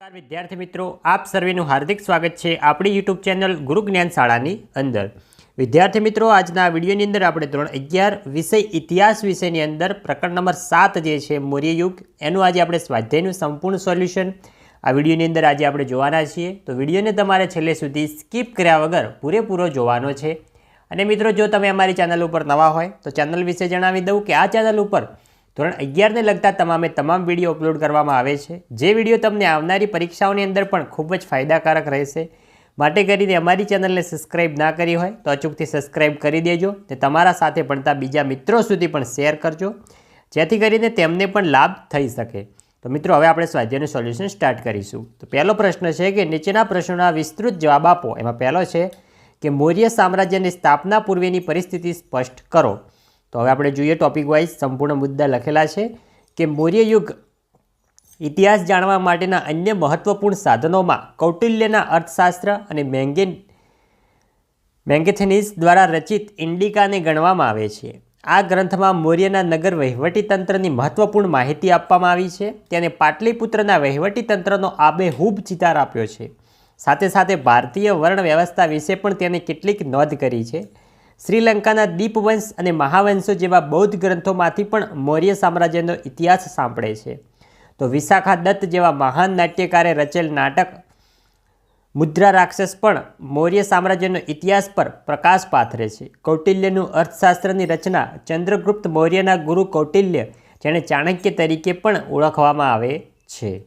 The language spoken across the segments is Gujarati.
નમસ્કાર વિદ્યાર્થી મિત્રો, આપ સર્વેનું હાર્દિક સ્વાગત છે આપણી યુટ્યુબ ચેનલ ગુરુ જ્ઞાન શાળાની અંદર. વિદ્યાર્થી મિત્રો, આજના વિડીયોની અંદર આપણે ધોરણ અગિયાર વિષય ઇતિહાસ વિષયની અંદર પ્રકરણ નંબર સાત જે છે મૌર્ય યુગ એનું આજે આપણે સ્વાધ્યાયનું સંપૂર્ણ સોલ્યુશન આ વિડીયોની અંદર આજે આપણે જોવાના છીએ. તો વિડીયોને તમારે છેલ્લે સુધી સ્કીપ કર્યા વગર પૂરેપૂરો જોવાનો છે. અને મિત્રો, જો તમે અમારી ચેનલ ઉપર નવા હોય, તો ચેનલ વિશે જણાવી દઉં કે આ ચેનલ ઉપર ધોરણ અગિયારને લગતા તમામે તમામ વીડિયો અપલોડ કરવામાં આવે છે. જે વીડિયો તમને આવનારી પરીક્ષાઓની અંદર પણ ખૂબ જ ફાયદાકારક રહેશે. માટે કરીને અમારી ચેનલને સબસ્ક્રાઇબ ના કરી હોય તો અચૂકથી સબસ્ક્રાઇબ કરી દેજો તે તમારા સાથે ભણતા બીજા મિત્રો સુધી પણ શેર કરજો. જેથી કરીને તેમને પણ લાભ થઈ શકે. તો મિત્રો, હવે આપણે સ્વાધ્યાયનું સોલ્યુશન સ્ટાર્ટ કરીશું. તો પહેલો પ્રશ્ન છે કે નીચેના પ્રશ્નોના વિસ્તૃત જવાબ આપો. એમાં પહેલો છે કે મૌર્ય સામ્રાજ્યની સ્થાપના પૂર્વેની પરિસ્થિતિ સ્પષ્ટ કરો. તો હવે આપણે જોઈએ ટોપિક વાઇઝ સંપૂર્ણ મુદ્દા લખેલા છે કે મૌર્ય યુગ ઇતિહાસ જાણવા માટેના અન્ય મહત્વપૂર્ણ સાધનોમાં કૌટિલ્યના અર્થશાસ્ત્ર અને મેંગેન મેંગેથેનિસ દ્વારા રચિત ઇન્ડિકાને ગણવામાં આવે છે. આ ગ્રંથમાં મૌર્યના નગર વહીવટીતંત્રની મહત્વપૂર્ણ માહિતી આપવામાં આવી છે. તેને પાટલીપુત્રના વહીવટીતંત્રનો આબેહૂબ ચિતાર આપ્યો છે. સાથે સાથે ભારતીય વર્ણ વ્યવસ્થા વિશે પણ તેને કેટલીક નોંધ કરી છે. શ્રીલંકાના દીપવંશ અને મહાવંશો જેવા બૌદ્ધ ગ્રંથોમાંથી પણ મૌર્ય સામ્રાજ્યનો ઇતિહાસ સાંભળે છે. તો વિશાખા દત્ત જેવા મહાન નાટ્યકારે રચેલ નાટક મુદ્રા રાક્ષસ પણ મૌર્ય સામ્રાજ્યનો ઇતિહાસ પર પ્રકાશ પાથરે છે. કૌટિલ્યનું અર્થશાસ્ત્રની રચના ચંદ્રગુપ્ત મૌર્યના ગુરુ કૌટિલ્ય, જેણે ચાણક્ય તરીકે પણ ઓળખવામાં આવે છે.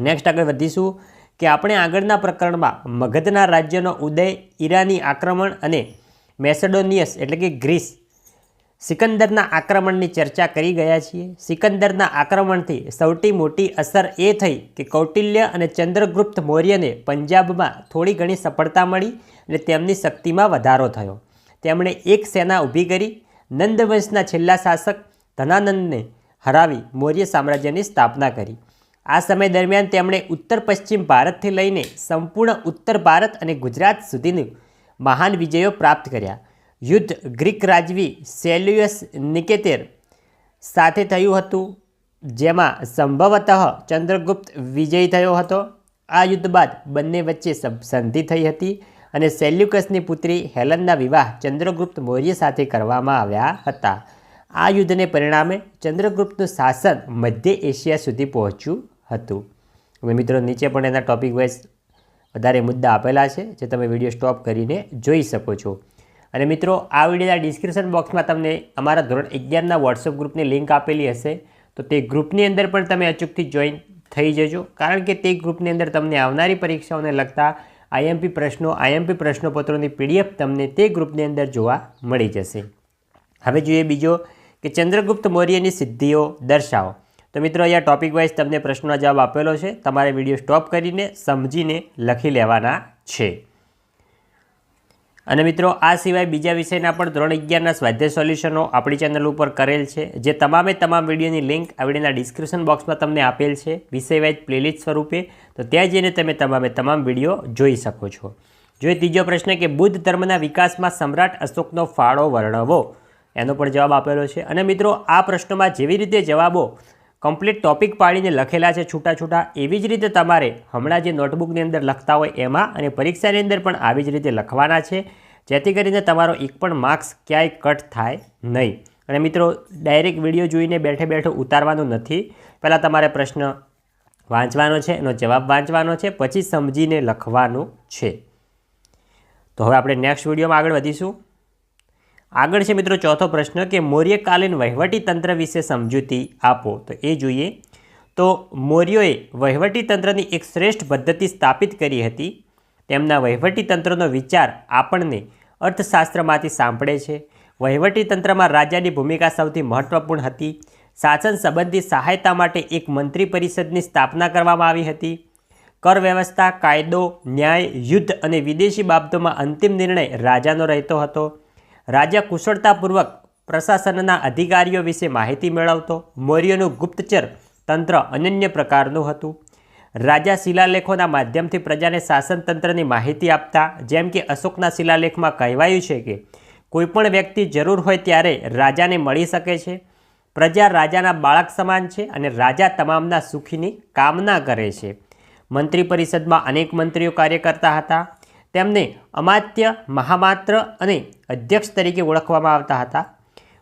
નેક્સ્ટ આગળ વધીશું કે આપણે આગળના પ્રકરણમાં મગધના રાજ્યનો ઉદય, ઈરાની આક્રમણ અને મેસેડોનિયસ એટલે કે ગ્રીસ. સિકંદરના આક્રમણની ચર્ચા કરી ગયા છીએ. સિકંદરના આક્રમણથી સૌથી મોટી અસર એ થઈ કે કૌટિલ્ય અને ચંદ્રગુપ્ત મૌર્યને પંજાબમાં થોડી ઘણી સફળતા મળી અને તેમની શક્તિમાં વધારો થયો. તેમણે એક સેના ઊભી કરી, નંદવંશના છેલ્લા શાસક ધનાનંદને હરાવી મૌર્ય સામ્રાજ્યની સ્થાપના કરી. આ સમય દરમિયાન તેમણે ઉત્તર પશ્ચિમ ભારતથી લઈને સંપૂર્ણ ઉત્તર ભારત અને ગુજરાત સુધીનું મહાન વિજયો પ્રાપ્ત કર્યા. યુદ્ધ ગ્રીક રાજવી સેલ્યુયસ નિકેતેર સાથે થયું હતું, જેમાં સંભવતઃ ચંદ્રગુપ્ત વિજયી થયો હતો. આ યુદ્ધ બાદ બંને વચ્ચે સંધિ થઈ હતી અને સેલ્યુકસની પુત્રી હેલનના વિવાહ ચંદ્રગુપ્ત મૌર્ય સાથે કરવામાં આવ્યા હતા. આ યુદ્ધને પરિણામે ચંદ્રગુપ્તનું શાસન મધ્ય એશિયા સુધી પહોંચ્યું હતું. હવે મિત્રો, નીચે પણ એના ટોપિક વાઇઝ વધારે મુદ્દા આપેલા છે, જે તમે વીડિયો સ્ટોપ કરીને જોઈ શકો છો. અને મિત્રો, આ વિડીયોના ડિસ્ક્રિપ્શન બોક્સમાં તમને અમારા ધોરણ અગિયારના વોટ્સઅપ ગ્રુપની લિંક આપેલી હશે. તો તે ગ્રુપની અંદર પણ તમે અચૂકથી જોઈન થઈ જજો, કારણ કે તે ગ્રુપની અંદર તમને આવનારી પરીક્ષાઓને લગતા આઈએમપી પ્રશ્નો, આઈએમપી પ્રશ્નપત્રોની પીડીએફ તમને તે ગ્રુપની અંદર જોવા મળી જશે. હવે જોઈએ બીજો કે ચંદ્રગુપ્ત મૌર્યની સિદ્ધિઓ દર્શાવો. તો મિત્રો, અહીંયા ટોપિક વાઇઝ તમને પ્રશ્નનો જવાબ આપેલો છે. તમારે વીડિયો સ્ટોપ કરીને સમજીને લખી લેવાના છે. અને મિત્રો, આ સિવાય બીજા વિષયના પણ ધોરણ અગિયારના સ્વાધ્યાય સોલ્યુશનો આપણી ચેનલ ઉપર કરેલ છે. જે તમામે તમામ વિડીયોની લિંક આ વિડીયોના ડિસ્ક્રિપ્શન બોક્સમાં તમને આપેલ છે. વિષય વાઇઝ પ્લેલિસ્ટ સ્વરૂપે. તો ત્યાં જઈને તમે તમામે તમામ વીડિયો જોઈ શકો છો. જોઈએ ત્રીજો પ્રશ્ન કે બુદ્ધ ધર્મના વિકાસમાં સમ્રાટ અશોકનો ફાળો વર્ણવો? એનો પણ જવાબ આપેલો છે. અને મિત્રો, આ પ્રશ્નોમાં જેવી રીતે જવાબો કમ્પ્લીટ ટોપિક પાડીને લખેલા છે છૂટા છૂટા. એવી જ રીતે તમારે હમણાં જે નોટબુકની અંદર લખતા હોય એમાં અને પરીક્ષાની અંદર પણ આવી જ રીતે લખવાના છે. જેથી કરીને તમારો એક પણ માર્ક્સ ક્યાંય કટ થાય નહીં. અને મિત્રો ડાયરેક્ટ વીડિયો જોઈને બેઠે બેઠો ઉતારવાનું નથી. પહેલાં તમારે પ્રશ્ન વાંચવાનો છે, એનો જવાબ વાંચવાનો છે, પછી સમજીને લખવાનું છે. તો હવે આપણે નેક્સ્ટ વિડીયોમાં આગળ વધીશું. આગળ છે મિત્રો ચોથો પ્રશ્ન કે મૌર્યકાલીન વહીવટી તંત્ર વિશે સમજૂતી આપો. તો એ જોઈએ. તો મૌર્યોએ વહીવટી તંત્રની એક શ્રેષ્ઠ પદ્ધતિ સ્થાપિત કરી હતી. તેમના વહીવટી તંત્રનો વિચાર આપણને અર્થશાસ્ત્રમાંથી સાંભળે છે. વહીવટી તંત્રમાં રાજાની ભૂમિકા સૌથી મહત્વપૂર્ણ હતી. શાસન સંબંધી સહાયતા માટે એક મંત્રી પરિષદની સ્થાપના કરવામાં આવી હતી. કર વ્યવસ્થા, કાયદો, ન્યાય, યુદ્ધ અને વિદેશી બાબતોમાં અંતિમ નિર્ણય રાજાનો રહેતો હતો. રાજા કુશળતાપૂર્વક પ્રશાસનના અધિકારીઓ વિશે માહિતી મેળવતો મૌર્યનું ગુપ્તચર તંત્ર અનન્ય પ્રકારનું હતું. રાજા શિલાલેખોના માધ્યમથી પ્રજાને શાસનતંત્રની માહિતી આપતા, જેમ કે અશોકના શિલાલેખમાં કહેવાયું છે કે, કોઈપણ વ્યક્તિ જરૂર હોય ત્યારે રાજાને મળી શકે છે. પ્રજા રાજાના બાળક સમાન છે અને રાજા તમામના સુખીની કામના કરે છે. મંત્રી પરિષદમાં અનેક મંત્રીઓ કાર્ય કરતા હતા. તેમને અમાત્ય, મહામાત્ર અને અધ્યક્ષ તરીકે ઓળખવામાં આવતા હતા.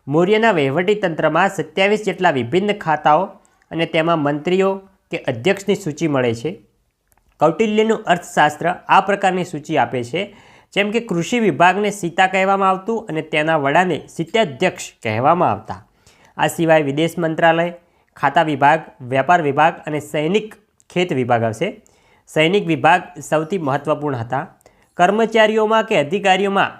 મૌર્યના વહીવટી તંત્રમાં સત્યાવીસ જેટલા વિભિન્ન ખાતાઓ અને તેમાં મંત્રીઓ કે અધ્યક્ષની સૂચિ મળે છે. કૌટિલ્યનું અર્થશાસ્ત્ર આ પ્રકારની સૂચિ આપે છે, જેમ કે કૃષિ વિભાગને સીતા કહેવામાં આવતું અને તેના વડાને સીતાધ્યક્ષ કહેવામાં આવતા. આ સિવાય વિદેશ મંત્રાલય, ખાતા વિભાગ વેપાર વિભાગ અને સૈનિક ખેત વિભાગ આવશે. સૈનિક વિભાગ સૌથી મહત્ત્વપૂર્ણ હતા. કર્મચારીઓમાં કે અધિકારીઓમાં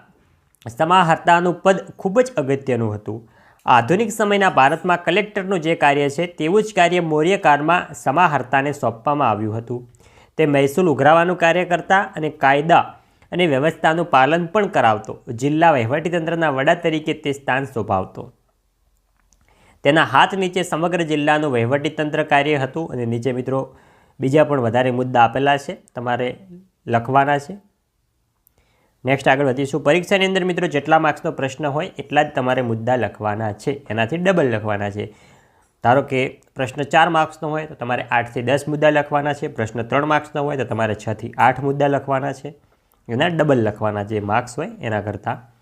સમાહર્તાનું પદ ખૂબ જ અગત્યનું હતું. આધુનિક સમયના ભારતમાં કલેક્ટરનું જે કાર્ય છે તેવું જ કાર્ય મૌર્યકાળમાં સમાહર્તાને સોંપવામાં આવ્યું હતું. તે મહેસૂલ ઉઘરાવાનું કાર્ય કરતા અને કાયદા અને વ્યવસ્થાનું પાલન પણ કરાવતો. જિલ્લા વહીવટીતંત્રના વડા તરીકે તે સ્થાન શોભાવતો. તેના હાથ નીચે સમગ્ર જિલ્લાનું વહીવટીતંત્ર કાર્ય હતું અને નીચે મિત્રો બીજા પણ વધારે મુદ્દા આપેલા છે. તમારે લખવાના છે. નેક્સ્ટ આગળ વધીશું. પરીક્ષાની અંદર મિત્રો જેટલા માર્ક્સનો પ્રશ્ન હોય એટલા જ તમારે મુદ્દા લખવાના છે. એનાથી ડબલ લખવાના છે. ધારો કે પ્રશ્ન ચાર માર્ક્સનો હોય તો તમારે આઠથી દસ મુદ્દા લખવાના છે. પ્રશ્ન ત્રણ માર્ક્સનો હોય તો તમારે છથી આઠ મુદ્દા લખવાના છે. એના ડબલ લખવાના જે માર્ક્સ હોય એના કરતાં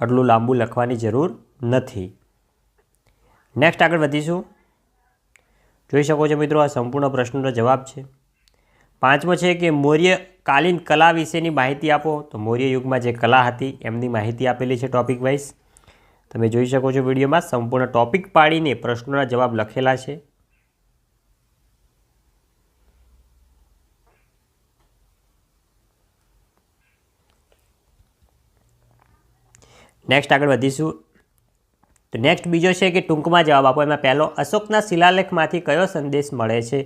આટલું લાંબુ લખવાની જરૂર નથી. નેક્સ્ટ આગળ વધીશું. જોઈ શકો છો મિત્રો આ સંપૂર્ણ પ્રશ્નનો જવાબ છે. પાંચમો છે કે મૌર્યકાલીન કલા વિશેની માહિતી આપો. તો મૌર્ય યુગમાં જે કલા હતી, એમની માહિતી આપેલી છે ટોપિક વાઇઝ તમે જોઈ શકો છો વિડીયોમાં સંપૂર્ણ ટોપિક પાડીને પ્રશ્નોના જવાબ લખેલા છે. નેક્સ્ટ આગળ વધીશું. તો નેક્સ્ટ બીજો છે કે ટૂંકમાં જવાબ આપો. એમાં પહેલો, અશોકના શિલાલેખમાંથી કયો સંદેશ મળે છે?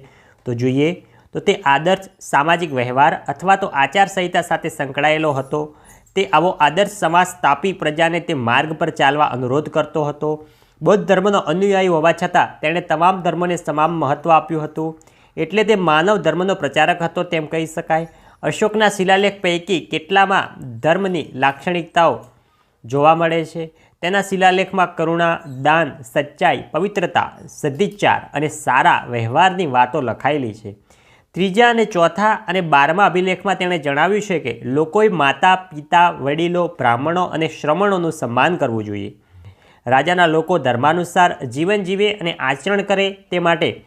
તો જોઈએ તો તે આદર્શ સામાજિક વ્યવહાર અથવા તો આચારસંહિતા સાથે સંકળાયેલો હતો. તે આવો આદર્શ સમાજ સ્થાપી પ્રજાને તે માર્ગ પર ચાલવા અનુરોધ કરતો હતો. બૌદ્ધ ધર્મનો અનુયાયી હોવા છતાં તેણે તમામ ધર્મોને તમામ મહત્ત્વ આપ્યું હતું. એટલે તે માનવ ધર્મનો પ્રચારક હતો તેમ કહી શકાય. અશોકના શિલાલેખ પૈકી કેટલામાં ધર્મની લાક્ષણિકતાઓ જોવા મળે છે? તેના શિલાલેખમાં કરુણા, દાન, સચ્ચાઈ, પવિત્રતા સદિચાર અને સારા વ્યવહારની વાતો લખાયેલી છે. ત્રીજા અને ચોથા અને બારમા અભિલેખમાં તેણે જણાવ્યું છે કે લોકોએ માતા, પિતા, વડીલો, બ્રાહ્મણો અને શ્રમણોનું સન્માન કરવું જોઈએ. રાજાના લોકો ધર્માનુસાર જીવન જીવે અને આચરણ કરે તે માટે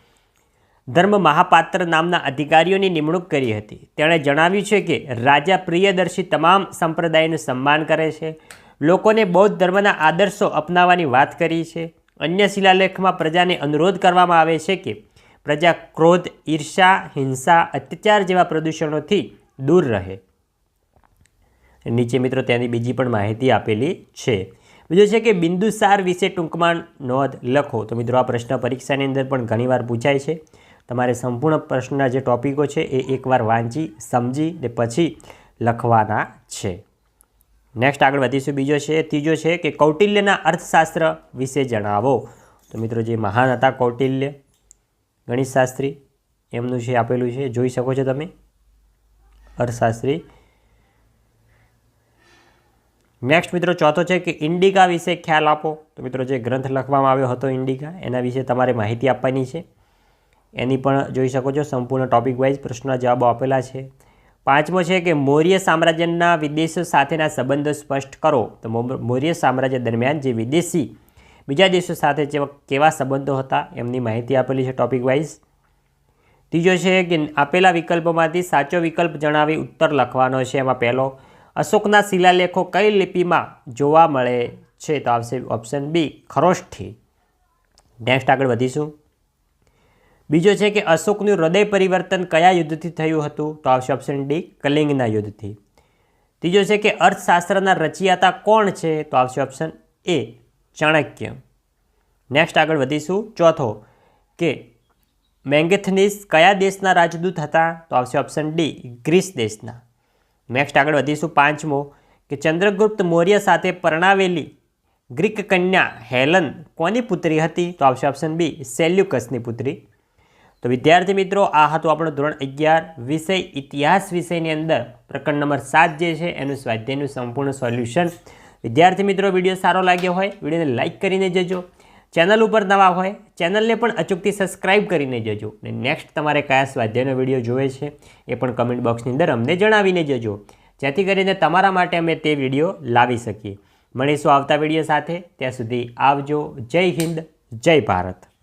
ધર્મ મહાપાત્ર નામના અધિકારીઓની નિમણૂક કરી હતી. તેણે જણાવ્યું છે કે રાજા પ્રિયદર્શી તમામ સંપ્રદાયનું સન્માન કરે છે. લોકોને બૌદ્ધ ધર્મના આદર્શો અપનાવવાની વાત કરી છે. અન્ય શિલાલેખમાં પ્રજાને અનુરોધ કરવામાં આવે છે કે પ્રજા ક્રોધ ઈર્ષા હિંસા, અત્યાચાર જેવા પ્રદૂષણોથી દૂર રહે. નીચે મિત્રો તેની બીજી પણ માહિતી આપેલી છે. બીજું છે કે બિંદુસાર વિશે ટૂંકમાં નોંધ લખો. તો મિત્રો આ પ્રશ્ન પરીક્ષાની અંદર પણ ઘણીવાર પૂછાય છે. તમારે સંપૂર્ણ પ્રશ્નના જે ટોપિકો છે એ એકવાર વાંચી, સમજી ને પછી લખવાના છે. નેક્સ્ટ આગળ વધીશું. બીજો છે, ત્રીજો છે કે કૌટિલ્યના અર્થશાસ્ત્ર વિશે જણાવો. તો મિત્રો જે મહાન હતા કૌટિલ્ય ગણિતશાસ્ત્રી એમનું છે આપેલું છે, જોઈ શકો છો તમે? અર્થશાસ્ત્રી. નેક્સ્ટ મિત્રો, ચોથો છે કે ઇન્ડિકા વિશે ખ્યાલ આપો. તો મિત્રો, જે ગ્રંથ લખવામાં આવ્યો હતો ઇન્ડિકા, એના વિશે તમારે માહિતી આપવાની છે. એની પણ જોઈ શકો છો, સંપૂર્ણ ટોપિક વાઇઝ પ્રશ્નના જવાબો આપેલા છે. પાંચમો છે કે મૌર્ય સામ્રાજ્યના વિદેશો સાથેના સંબંધો સ્પષ્ટ કરો. તો મૌર્ય સામ્રાજ્ય દરમિયાન જે વિદેશી બીજા દેશો સાથે કેવા સંબંધો હતા એમની માહિતી આપેલી છે ટોપિક વાઇઝ ત્રીજો છે કે આપેલા વિકલ્પોમાંથી સાચો વિકલ્પ જણાવી ઉત્તર લખવાનો છે એમાં પહેલો, અશોકના શિલાલેખો કઈ લિપિમાં જોવા મળે છે? તો આવશે ઓપ્શન બી ખરોષ્ઠી. નેક્સ્ટ આગળ વધીશું. બીજો છે કે અશોકનું હૃદય પરિવર્તન કયા યુદ્ધથી થયું હતું? તો આવશે ઓપ્શન ડી કલિંગના યુદ્ધથી. ત્રીજો છે કે અર્થશાસ્ત્રના રચિયાતા કોણ છે? તો આવશે ઓપ્શન એ ચાણક્ય. નેક્સ્ટ આગળ વધીશું. ચોથો, કે મેંગેથનીસ કયા દેશના રાજદૂત હતા? તો આવશે ઓપ્શન ડી ગ્રીસ દેશના. નેક્સ્ટ આગળ વધીશું પાંચમો, કે ચંદ્રગુપ્ત મૌર્ય સાથે પરણાવેલી ગ્રીક કન્યા હેલન કોની પુત્રી હતી? તો આવશે ઓપ્શન બી સેલ્યુકસની પુત્રી. તો વિદ્યાર્થી મિત્રો, આ હતું આપણો ધોરણ અગિયાર. વિષય ઇતિહાસ વિષયની અંદર પ્રકરણ નંબર સાત જે છે, એનું સ્વાધ્યાયનું સંપૂર્ણ સોલ્યુશન વિદ્યાર્થી મિત્રો, વીડિયો સારો લાગ્યો હોય, વિડીયોને લાઇક કરીને જજો. ચેનલ ઉપર નવા હોય, ચેનલને પણ અચૂકથી સબસ્ક્રાઇબ કરીને જજો. અને નેક્સ્ટ તમારે કયા સ્વાધ્યાયનો વીડિયો જોવે છે, એ પણ કમેન્ટ બોક્સની અંદર અમને જણાવીને જજો. જેથી કરીને તમારા માટે અમે તે વીડિયો લાવી શકીએ. મળીશું આવતા વીડિયો સાથે. ત્યાં સુધી આવજો. જય હિન્દ, જય ભારત.